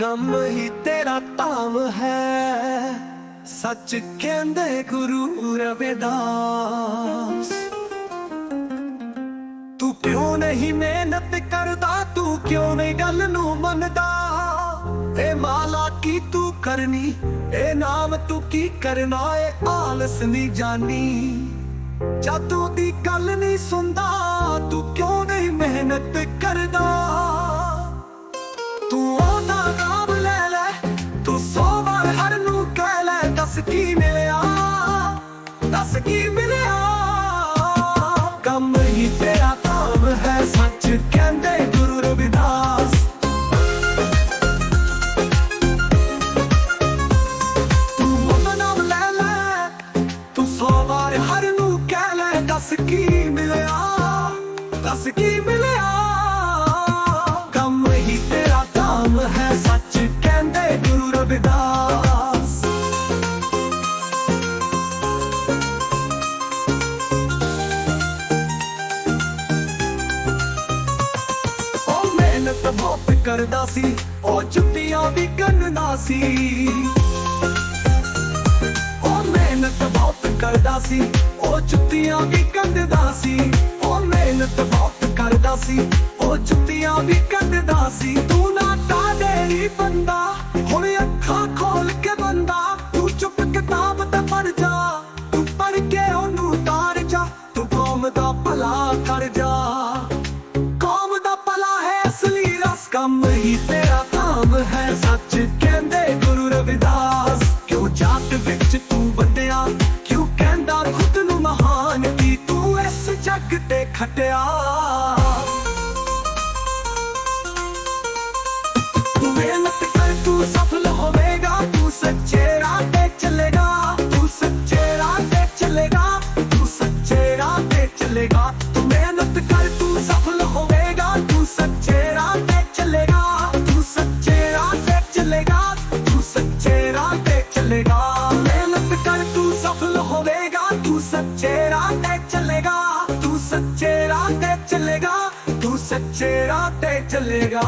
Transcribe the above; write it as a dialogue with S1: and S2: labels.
S1: ਕੰਮ ਹੀ ਤੇਰਾ ਧਾਮ ਹੈ। ਸੱਚ ਕਹਿੰਦੇ ਗੁਰੂ ਰਵਿਦਾਸ। ਤੂੰ ਕਿਉਂ ਨਹੀਂ ਮਿਹਨਤ ਕਰਦਾ? ਤੂੰ ਕਿਉਂ ਨਹੀਂ ਗੱਲ ਨੂੰ ਮੰਨਦਾ? ਏ ਮਾਲਾ, ਕੀ ਤੂੰ ਕਰਨੀ? ਇਹ ਨਾਮ ਤੂੰ ਕੀ ਕਰਨਾ? ਏ ਆਲਸ ਨਹੀਂ ਜਾਣੀ ਜਾਦੂ ਦੀ ਗੱਲ ਨਹੀਂ ਸੁਣਦਾ। ਤੂੰ ਕਿਉਂ ਨਹੀਂ ਮਿਹਨਤ ਕਰਦਾ? Nasıl gibi ne ਮਿਹਨਤ ਬਹੁਤ ਕਰਦਾ ਸੀ, ਉਹ ਜੁੱਤੀਆਂ ਵੀ ਗੰਨਦਾ ਸੀ। ਉਹ ਮਿਹਨਤ ਬਹੁਤ ਕਰਦਾ ਸੀ, ਉਹ ਜੁੱਤੀਆਂ ਵੀ ਕੰਡਦਾ ਸੀ। ਉਹ ਮਿਹਨਤ ਬਹੁਤ ਕਰਦਾ ਸੀ, ਉਹ ਜੁੱਤੀਆਂ ਵੀ ਕੰਡਦਾ ਸੀ। ਅਸਲੀ ਕੰਮ ਹੀ ਤੇਰਾ ਕੰਮ ਹੈ। ਸੱਚ ਕਹਿੰਦੇ ਗੁਰੂ ਰਵਿਦਾਸ, ਕਿਉਂ ਜਾਤ ਵਿੱਚ ਤੂੰ ਵੱਡਿਆ? ਕਿਉਂ ਕਹਿੰਦਾ ਖੁਦ ਨੂੰ ਮਹਾਨ ਕੀ ਤੂੰ ਇਸ ਜੱਗ ਤੇ ਖਟਿਆ? ਤੂੰ ਮਿਹਨਤ ਕਰ, ਤੂੰ ਸਫਲ ਹੋਵੇਗਾ, ਤੂੰ ਸੱਚੇ ਰਾਹ ਤੇ ਚੱਲੇਗਾ, ਤੂੰ ਸੱਚੇ ਰਾਹ ਤੇ ਚੱਲੇਗਾ, ਤੂੰ ਸੱਚੇ ਰਾਹ ਤੇ ਚੱਲੇਗਾ। ਤੂੰ ਮਿਹਨਤ ਕਰ, ਤੂੰ ਸਫਲ ਹੋਵੇਗਾ। ਸੱਚੇ ਰਾਹ ਤੇ ਚੱਲੇਗਾ ਤੂੰ ਸੱਚੇ ਰਾਹ ਤੇ ਚੱਲੇਗਾ ਤੂੰ ਸੱਚੇ ਰਾਹ ਤੇ ਚੱਲੇਗਾ।